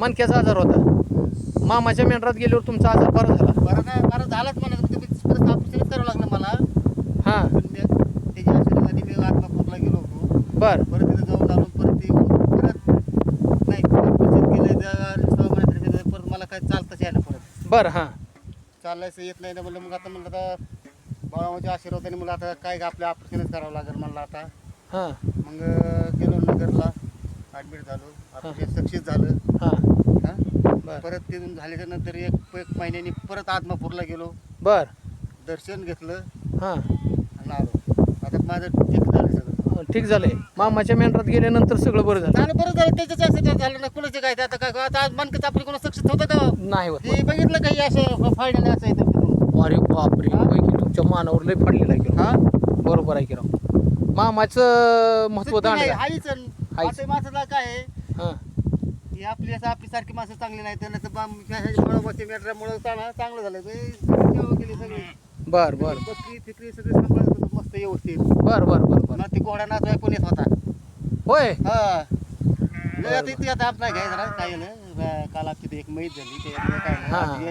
मणक्याचा आजार होता. मामाच्या मेंढरात गेल्यावर तुमचा आजार बरा झाला. बरं नाही बरं झालंच म्हणा. तुम्ही परत ऑपरेशन करावं लागलं मला. हां. त्याच्या आशीर्वादाने मी आत्मापूरला गेलो होतो. बर. परत तिथं जाऊन आलो परत ते परत नाही केलं परत मला काय चालताच यायला परत. बर हां. चालायचं येत नाही ना म्हणलं. मग आता म्हणलं आता बाळामाच्या आशीर्वादाने मला आता काय आपलं ऑपरेशनच करावं लागेल म्हणलं आता. हां. मग गेलो नगरला. ॲडमिट झालो ऑपरेशन सक्सेस झालं. हां. हा? बर. परत तिथून झाल्याच्यानंतर एक एक महिन्यानी परत आत्मापूरला गेलो. बर. दर्शन घेतलं. हां. आणि आलो. आता माझं ठीक झालं सगळं. ठीक झालंय. मामाच्या मेंढरात गेल्यानंतर सगळं बरं झालं. झालं बरं झालं. त्याच्याच असं झालं ना कुणाचं काय? ते आता काय? आता आज मनकच आपली कोणा सक्सेस होतं का? नाही होत. हे बघितलं काही असं फायनल असं अरे बापरे. हा? होय की तुमच्या मानावर लय पडलेला आहे की राव. हा? बरोबर आहे की राव. मामाचं महत्त्व दांड हायच आता माणसाला काय आहे? हां. की आपली असं आपली सारखी माणसं चांगली नाही तर ह्याच्यामुळे मेट्रामुळे चांगलं झालं ते सेवा केली सगळी? बर बर. बकरी फिकरी सगळी सांभाळत होतो मस्त व्यवस्थित. बर बर बर बर. ना ती घोडा नाचवाय पण येत होता. होय? हा. लय आता आता आपला घ्यायचं ना काय ना काल आपली एक मैत झाली ते काय हा. नाही